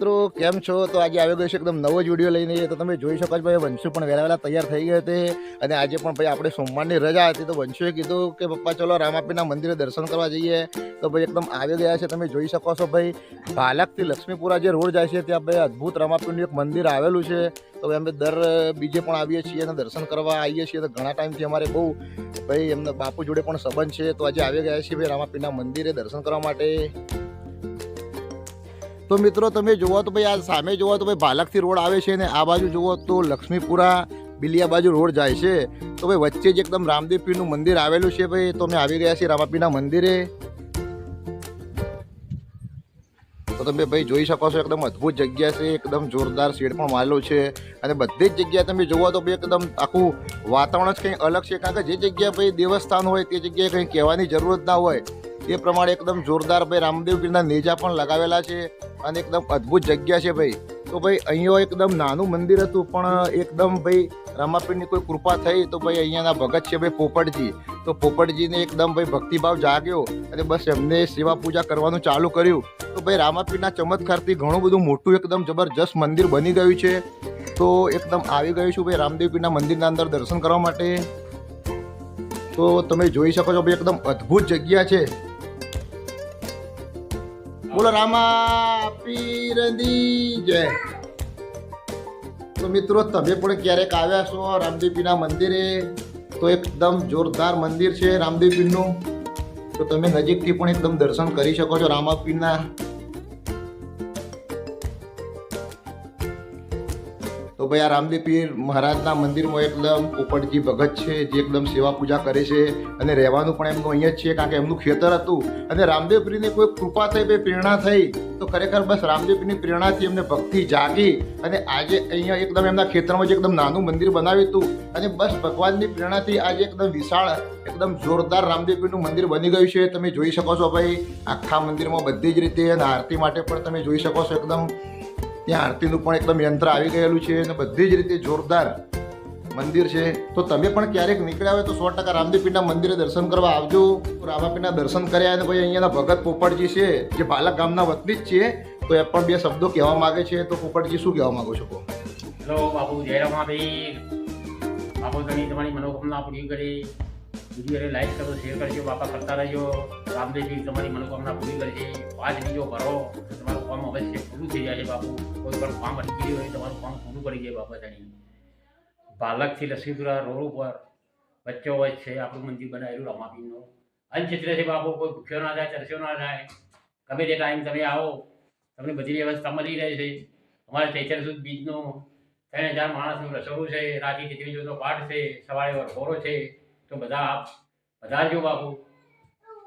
મિત્રો, કેમ છો? તો આજે આવી ગયો છે એકદમ નવો જ વીડિયો લઈને. તો તમે જોઈ શકો છો, ભાઈ, વંશુ પણ વહેલા વહેલા તૈયાર થઈ ગયા તે અને આજે પણ, ભાઈ, આપણે સોમવારની રજા હતી. તો વંશુએ કીધું કે, પપ્પા, ચલો રામાપીના મંદિરે દર્શન કરવા જઈએ. તો, ભાઈ, એકદમ આવી ગયા છે. તમે જોઈ શકો છો, ભાઈ ભાલકથી લક્ષ્મીપુરા જે રોડ જાય છે, ત્યાં, ભાઈ, અદ્ભુત રામાપીનું એક મંદિર આવેલું છે. તો અમે દર બીજે પણ આવીએ છીએ અને દર્શન કરવા આવીએ છીએ. તો, ઘણા ટાઈમથી અમારે બહુ, ભાઈ, એમના બાપુ જોડે પણ સંબંધ છે. તો, આજે આવી ગયા છીએ, ભાઈ રામાપીના મંદિરે દર્શન કરવા માટે. તો મિત્રો, તમે જુઓ તો ભાઈ, આ સામે જુઓ તો ભાઈ, ભાલકથી રોડ આવે છે ને આ બાજુ જુઓ તો લક્ષ્મીપુરા બિલિયા બાજુ રોડ જાય છે. તો ભાઈ, વચ્ચે જ એકદમ રામદેવ પીરનું મંદિર આવેલું છે ભાઈ, તો અમે આવી ગયા છીએ રામાપીના મંદિરે. તો તમે ભાઈ, જોઈ શકો છો, એકદમ અદ્ભુત જગ્યા છે, એકદમ જોરદાર શેડ પણ મારેલો છે. અને બધી જ જગ્યાએ તમે જોવો તો ભાઈ, એકદમ આખું વાતાવરણ જ કંઈ અલગ છે. કારણ કે જે જગ્યા ભાઈ, દેવસ્થાન હોય, તે જગ્યાએ કંઈ કહેવાની જરૂર જ ના હોય. એ પ્રમાણે એકદમ જોરદાર ભાઈ રામદેવ પીરના નેજા પણ લગાવેલા છે અને એકદમ અદ્ભુત જગ્યા છે ભાઈ. તો ભાઈ અહીંયા એકદમ નાનું મંદિર હતું, પણ એકદમ ભાઈ રામાપીરની કોઈ કૃપા થઈ તો ભાઈ અહીંયાના ભગત છે ભાઈ પોપટજી. તો પોપટજીને એકદમ ભાઈ ભક્તિભાવ જાગ્યો અને બસ એમને સેવા પૂજા કરવાનું ચાલુ કર્યું. તો ભાઈ રામાપીરના ચમત્કારથી ઘણું બધું મોટું એકદમ જબરજસ્ત મંદિર બની ગયું છે. તો એકદમ આવી ગયું છું ભાઈ રામદેવપીરના મંદિરના અંદર દર્શન કરવા માટે. તો તમે જોઈ શકો છો ભાઈ એકદમ અદ્ભુત જગ્યા છે. બોલો, રામા પીરની જય. તો મિત્રો, તમે પણ ક્યારેક આવ્યા છો રામદેવપીરના મંદિરે, તો એકદમ જોરદાર મંદિર છે રામદેવપીરનું તો તમે નજીકથી પણ એકદમ દર્શન કરી શકો છો રામાપીરના. ભાઈ, આ રામદેવ પીર મહારાજના મંદિરમાં એકદમ પોપટજી ભગત છે, જે એકદમ સેવા પૂજા કરે છે અને રહેવાનું પણ એમનું અહીંયા જ છે, કારણ કે એમનું ખેતર હતું. અને રામદેવ પીરની કોઈ કૃપા થઈ ભાઈ પ્રેરણા થઈ, તો ખરેખર બસ રામદેવ પીરની પ્રેરણાથી એમને ભક્તિ જાગી અને આજે અહીંયા એકદમ એમના ખેતરમાં જ એકદમ નાનું મંદિર બનાવ્યું હતું અને બસ ભગવાનની પ્રેરણાથી આજે એકદમ વિશાળ, એકદમ જોરદાર રામદેવ પીરનું મંદિર બની ગયું છે. તમે જોઈ શકો છો ભાઈ, આખા મંદિરમાં બધી જ રીતે અને આરતી માટે પણ તમે જોઈ શકો છો એકદમ ત્યાં આરતીનું પણ એકદમ યંત્ર આવી ગયેલું છે અને બધી જ રીતે જોરદાર મંદિર છે. તો તમે પણ ક્યારેક નીકળ્યા હોય તો સો ટકા રામદેવપીરના મંદિરે દર્શન કરવા આવજો. રામાપીના દર્શન કર્યા અને ભાઈ અહીંયાના ભગત પોપટજી છે, જે બાલક ગામના વતની જ છે, તો એ પણ બે શબ્દો કહેવા માંગે છે. તો પોપટજી, શું કહેવા માગો છો હેલો, બાપુ, જય રમાભાઈ બાપુ તમે તમારી મનોકામના પૂરી કરી. વિડીયોને લાઈક કરો, શેર કરજો બાપા કરતા રહેજો. રામદેવજી તમારી મનોકામના પૂરી કરશે પાંચ બીજો ભરો તો તમારું કામ અવશ્ય પૂરું થઈ જાય છે બાપુ. કોઈ પણ કામ અટકી ગયું હોય, તમારું કામ પૂરું કરી જાય બાપા જાણી. બાલકથી લક્ષ્મીપુરા રોડ ઉપર વચ્ચો વચ્ચે આપણું મંદિર બનાવેલું રમાપીનું અનચિત્ર છે બાપુ, કોઈ ભૂખ્યો ના જાય તરસ્યો ના જાય. ગમે તે ટાઈમ તમે આવો, તમને બધી વ્યવસ્થા મળી રહે છે. અમારે ચૈતર સુદ બીજનો ત્રણ હજાર માણસનું રસોડું છે, રાતી જેટલી જોતો પાઠ છે, સવારે વરઘોરો છે. તો બધા આપ, બધા જો બાપુ.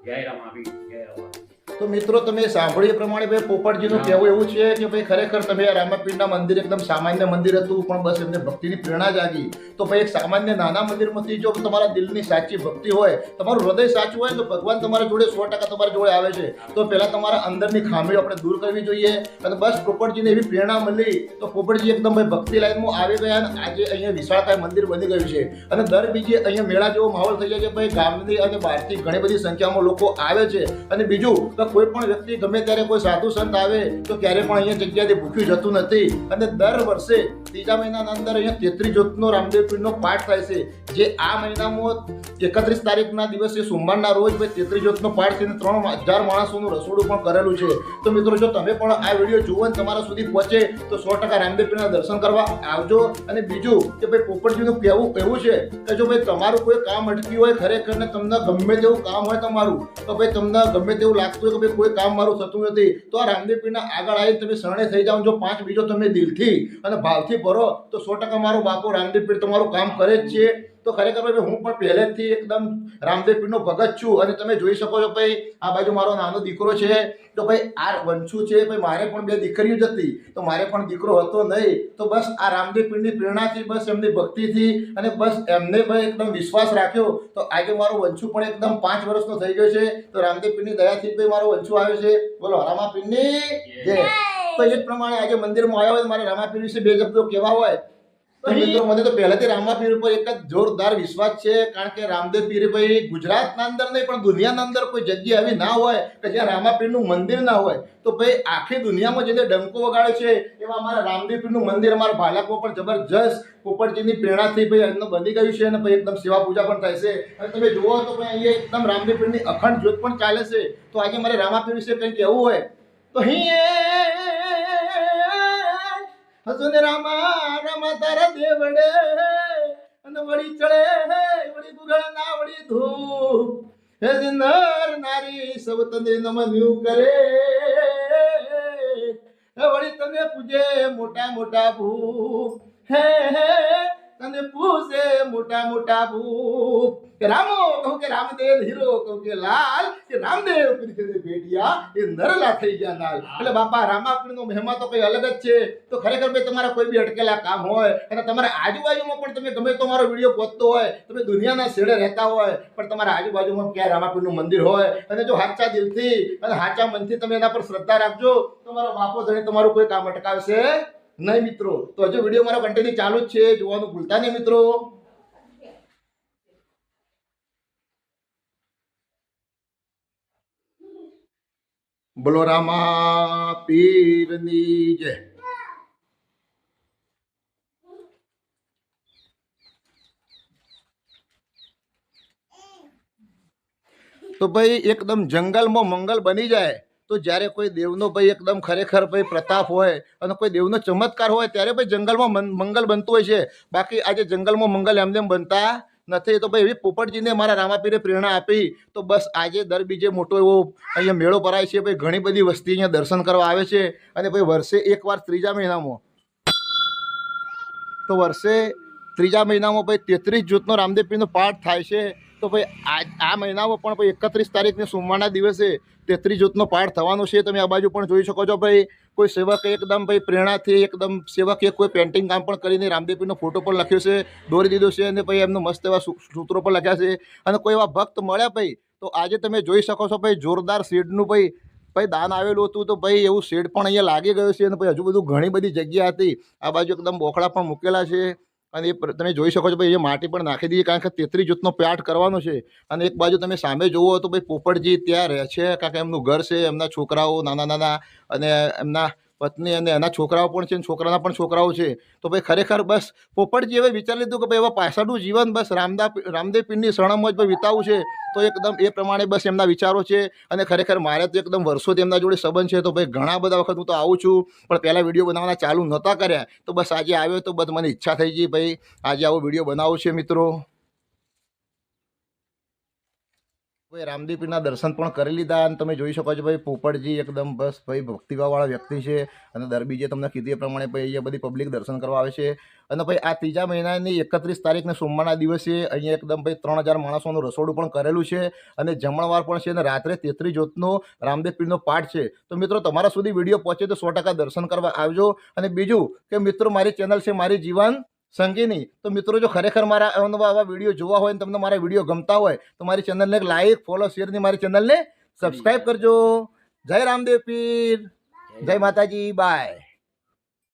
જય રમાભી જય રમા તો મિત્રો તમે સાંભળ્યું પ્રમાણે ભાઈ પોપટજીનું કહેવું એવું છે કે ભાઈ ખરેખર તમે આ રામાપીરના મંદિર એકદમ સામાન્ય મંદિર હતું પણ બસ એમને ભક્તિની પ્રેરણા જાગી. તો ભાઈ એક સામાન્ય નાના મંદિરમાંથી જો તમારા દિલની સાચી ભક્તિ હોય તમારું હૃદય સાચું હોય તો ભગવાન તમારા જોડે સો ટકા તમારા જોડે આવે છે. તો પહેલાં તમારા અંદરની ખામીઓ આપણે દૂર કરવી જોઈએ અને બસ પોપટજીને એવી પ્રેરણા મળી તો પોપટજી એકદમ ભાઈ ભક્તિ લાઈનમાં આવી ગયા અને આજે અહીંયા વિશાળકાય મંદિર બની ગયું છે. અને દર બીજે અહીંયા મેળા જેવો માહોલ થઈ જાય છે. ભાઈ ગામની અને બહારથી ઘણી બધી સંખ્યામાં લોકો આવે છે. અને બીજું કે કોઈ પણ વ્યક્તિ ગમે ત્યારે કોઈ સાધુ સંત આવે, તો ક્યારે પણ અહીંયા જગ્યાથી ભૂખ્યું જતું નથી. અને દર વર્ષે ત્રીજા મહિનાના અંદર અહીંયા તેત્રીસ જ્યોતનો રામદેવ પીરનો પાઠ થાય છે. જે આ મહિનામાં એકત્રીસ તારીખના દિવસે સોમવારના રોજ ભાઈ તેત્રીસ જ્યોતનો પાઠ થઈને ત્રણ હજાર માણસોનું રસોડું પણ કરેલું છે. તો મિત્રો, જો તમે પણ આ વીડિયો જુઓ ને તમારા સુધી પહોંચે, તો સો ટકા રામદેવ પીરના દર્શન કરવા આવજો. અને બીજું કે ભાઈ પોપટજીનું કહેવું એવું છે કે જો ભાઈ તમારું કોઈ કામ અટક્યું હોય ખરેખર ને તમને ગમે તેવું કામ હોય તમારું, તો ભાઈ તમને ગમે તેવું લાગતું કે ભાઈ કોઈ કામ મારું થતું નથી, તો આ રામદેવ પીરના આગળ આવીને તમે શરણે થઈ જાઓ જો પાંચ બીજો તમે દિલથી અને ભાવથી ભરો, તો સો ટકા મારો બાપુ રામદેવ પીર તમારું કામ કરે જ છે. તો ખરેખર ભાઈ હું પણ પહેલેથી એકદમ રામદેવ પીરનો ભગત છું અને તમે જોઈ શકો છો ભાઈ આ બાજુ મારો નાનો દીકરો છે. તો ભાઈ આ વંશુ છે ભાઈ મારે પણ બે દીકરીઓ જ હતી. તો મારે પણ દીકરો હતો નહીં. તો બસ આ રામદેવ પીરની પ્રેરણાથી બસ એમની ભક્તિથી અને બસ એમને ભાઈ એકદમ વિશ્વાસ રાખ્યો. તો આજે મારો વંશુ પણ એકદમ પાંચ વર્ષનો થઈ ગયો છે. તો રામદેવ પીરની દયાથી ભાઈ મારો વંશુ આવ્યો છે. બોલો રામા પીરની જય. તો એ જ પ્રમાણે આજે મંદિરમાં આવ્યા હોય મારે રામા પીર વિશે બે શબ્દો કહેવા હોય. મિત્રો મને તો પહેલાથી રામા પીર ઉપર એક જ જોરદાર વિશ્વાસ છે કારણ કે રામદેવ પીરભાઈ ગુજરાતના અંદર નહીં પણ દુનિયાના અંદર કોઈ જગ્યા આવી ના હોય કે જ્યાં રામા પીરનું મંદિર ના હોય તો ભાઈ આખી દુનિયામાં જેને ડંકો વગાડે છે એવા અમારા રામદેવ પીરનું મંદિર અમારા ભાલાકો પણ જબરજસ્ત પોપટજીની પ્રેરણાથી ભાઈ બની ગયું છે અને ભાઈ એકદમ સેવા પૂજા પણ થાય છે. અને તમે જુઓ તો ભાઈ અહીંયા એકદમ રામદેવ પીરની અખંડ જ્યોત પણ ચાલે છે. તો આજે મારે રામાપીર વિશે કંઈ કહેવું હોય તો અહીં હસુને રામા રામા તારા દેવડે, અને વળી ચડે વળી ગુગળ ના વળી ધૂપ. હે નર નારી સબ તને નમન્યું કરે. વળી તને પૂજે મોટા મોટા ભૂપ. હે હે તને પૂછે મોટા મોટા ભૂપ રામો કહું કે રામદેવ હીરો કહું કે લાલ કે રામદેવ ભેટિયા એ નરલા થઈ ગયા લાલ. એટલે બાપા રામાપીરનો મહેમા તો કઈ અલગ જ છે. તો ખરેખર ભાઈ તમારા કોઈ બી અટકેલા કામ હોય અને તમારા આજુબાજુમાં પણ તમે ગમે તો મારો વીડિયો પહોંચતો હોય તમે દુનિયાના શેડે રહેતા હોય પણ તમારા આજુબાજુમાં ક્યાંય રામાપીરનું મંદિર હોય અને જો સાચા દિલથી અને સાચા મનથી તમે એના પર શ્રદ્ધા રાખજો તમારો બાપો ધણી તમારું કોઈ કામ અટકાવશે નહીં મિત્રો. તો હજુ વીડિયો મારા કન્ટિન્યુ ચાલુ જ છે. જોવાનું ભૂલતા નહીં મિત્રો. બોલો રામા, પીરની જય. તો ભાઈ, એકદમ જંગલમાં મંગલ બની જાય. તો જ્યારે કોઈ દેવનો ભાઈ એકદમ ખરેખર ભાઈ પ્રતાપ હોય અને કોઈ દેવનો ચમત્કાર હોય, ત્યારે ભાઈ જંગલમાં મંગલ બનતું હોય છે. બાકી આજે જંગલમાં મંગલ એમને એમ બનતા નથી, તો ભાઈ એવી પોપટજીને મારા રામાપીરે પ્રેરણા આપી. તો બસ આજે દર બીજે મોટો એવો અહીંયા મેળો ભરાય છે. ભાઈ ઘણી બધી વસ્તી અહીંયા દર્શન કરવા આવે છે અને ભાઈ વર્ષે એકવાર ત્રીજા મહિનામાં. તો વર્ષે ત્રીજા મહિનામાં ભાઈ તેત્રીસ જૂથનો રામદેવ પીરનો પાઠ થાય છે. તો ભાઈ, આ આ મહિનામાં પણ ભાઈ એકત્રીસ તારીખને સોમવારના દિવસે તેત્રીસ જૂથનો પાઠ થવાનો છે. તમે આ બાજુ પણ જોઈ શકો છો ભાઈ, કોઈ સેવકે એકદમ ભાઈ પ્રેરણાથી એકદમ સેવકે કોઈ પેન્ટિંગ કામ પણ કરીને રામદેવીનો ફોટો પણ લખ્યો છે, દોરી દીધો છે અને ભાઈ એમનો મસ્ત એવા સૂત્રો પણ લખ્યા છે. અને કોઈ એવા ભક્ત મળ્યા ભાઈ, તો આજે તમે જોઈ શકો છો ભાઈ, જોરદાર શેડનું ભાઈ ભાઈ દાન આવેલું હતું. તો ભાઈ એવું શેડ પણ અહીંયા લાગી ગયું છે અને ભાઈ હજુ બધું ઘણી બધી જગ્યા હતી. આ બાજુ એકદમ બોખડા પણ મૂકેલા છે. અને એ તમે જોઈ શકો છો, ભાઈ, એ માટી પણ નાખી દીધી, કારણ કે તેત્રીસ જૂથનો પ્યાટ કરવાનો છે. અને એક બાજુ તમે સામે જુઓ તો, ભાઈ, પોપટજી ત્યાં રહે છે, કારણ કે એમનું ઘર છે, એમના છોકરાઓ નાના નાના અને એમના પત્ની અને એના છોકરાઓ પણ છે છોકરાના પણ છોકરાઓ છે. તો ભાઈ ખરેખર બસ પોપટજી હવે વિચારી લીધું કે ભાઈ એવા પાછળનું જીવન બસ રામદા રામદેવ પીરની શરણમાં જ ભાઈ વિતાવવું છે, તો એકદમ એ પ્રમાણે બસ એમના વિચારો છે અને ખરેખર મારે તો એકદમ વર્ષોથી એમના જોડે સંબંધ છે. તો ભાઈ ઘણા બધા વખત હું તો આવું છું, પણ પહેલાં વીડિયો બનાવવાના ચાલુ નહોતા કર્યા. તો બસ આજે આવ્યો તો બસ મને ઈચ્છા થઈ ગઈ ભાઈ, આજે આવો વીડિયો બનાવવો છે મિત્રો. ભાઈ રામદેવપીરના દર્શન પણ કરી લીધા અને તમે જોઈ શકો છો ભાઈ, પોપટજી એકદમ બસ ભાઈ ભક્તિભાવવાળા વ્યક્તિ છે અને દરબી જે તમને કીધી એ પ્રમાણે ભાઈ અહીંયા બધી પબ્લિક દર્શન કરવા આવે છે. અને ભાઈ આ ત્રીજા મહિનાની એકત્રીસ તારીખને સોમવારના દિવસે અહીંયા એકદમ ભાઈ ત્રણ હજાર માણસોનું રસોડું પણ કરેલું છે અને જમણવાર પણ છે અને રાત્રે તેત્રી જ્યોતનો રામદેવ પીરનો પાઠ છે. તો મિત્રો, તમારા સુધી વીડિયો પહોંચે તો સો દર્શન કરવા આવજો. અને બીજું કે મિત્રો, મારી ચેનલ છે મારી જીવન સંગીની તો મિત્રો જો ખરેખર મારા અવનવા આવા વીડિયો જોવા હોય અને તમને મારા વીડિયો ગમતા હોય તો મારી ચેનલને લાઈક ફોલો શેરની મારી ચેનલને સબસ્ક્રાઈબ કરજો. જય રામદેવ પીર. જય માતાજી. બાય